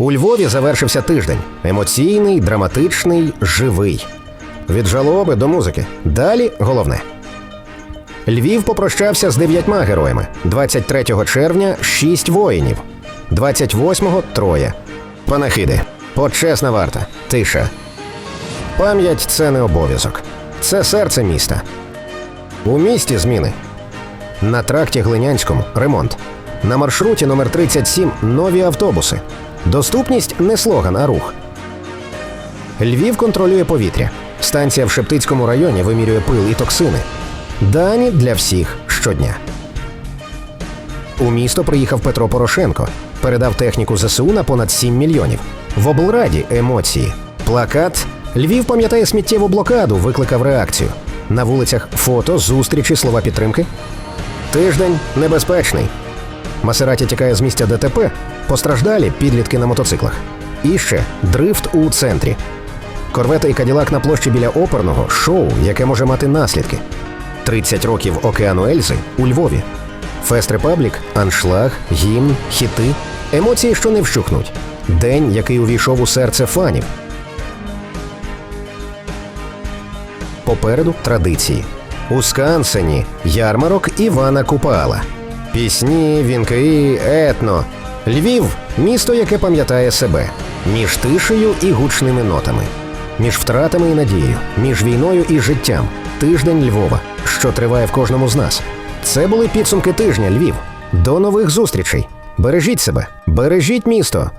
У Львові завершився тиждень. Емоційний, драматичний, живий. Від жалоби до музики. Далі головне. Львів попрощався з дев'ятьма героями. 23 червня шість воїнів, 28-го троє. Панахиди. Почесна варта. Тиша. Пам'ять це не обов'язок. Це серце міста. У місті зміни. На тракті Глинянському ремонт. На маршруті номер 37 нові автобуси. Доступність не слоган, а рух. Львів контролює повітря. Станція в Шептицькому районі вимірює пил і токсини. Дані для всіх щодня. У місто приїхав Петро Порошенко. Передав техніку ЗСУ на понад 7 мільйонів. В облраді емоції. Плакат Львів пам'ятає сміттєву блокаду, викликав реакцію. На вулицях фото, зустрічі, слова підтримки. Тиждень небезпечний. Масераті тікає з місця ДТП. Постраждалі підлітки на мотоциклах. І ще дрифт у центрі. Корвета і Каділак на площі біля оперного шоу, яке може мати наслідки. 30 років океану Ельзи у Львові. Фест Репаблік, аншлаг, гімн, хіти, емоції, що не вщухнуть. День, який увійшов у серце фанів. Попереду традиції. У Скансені ярмарок Івана Купала. Пісні, вінки, етно. Львів місто, яке пам'ятає себе між тишею і гучними нотами, між втратами і надією, між війною і життям. Тиждень Львова, що триває в кожному з нас. Це були підсумки тижня Львів. До нових зустрічей. Бережіть себе, бережіть місто.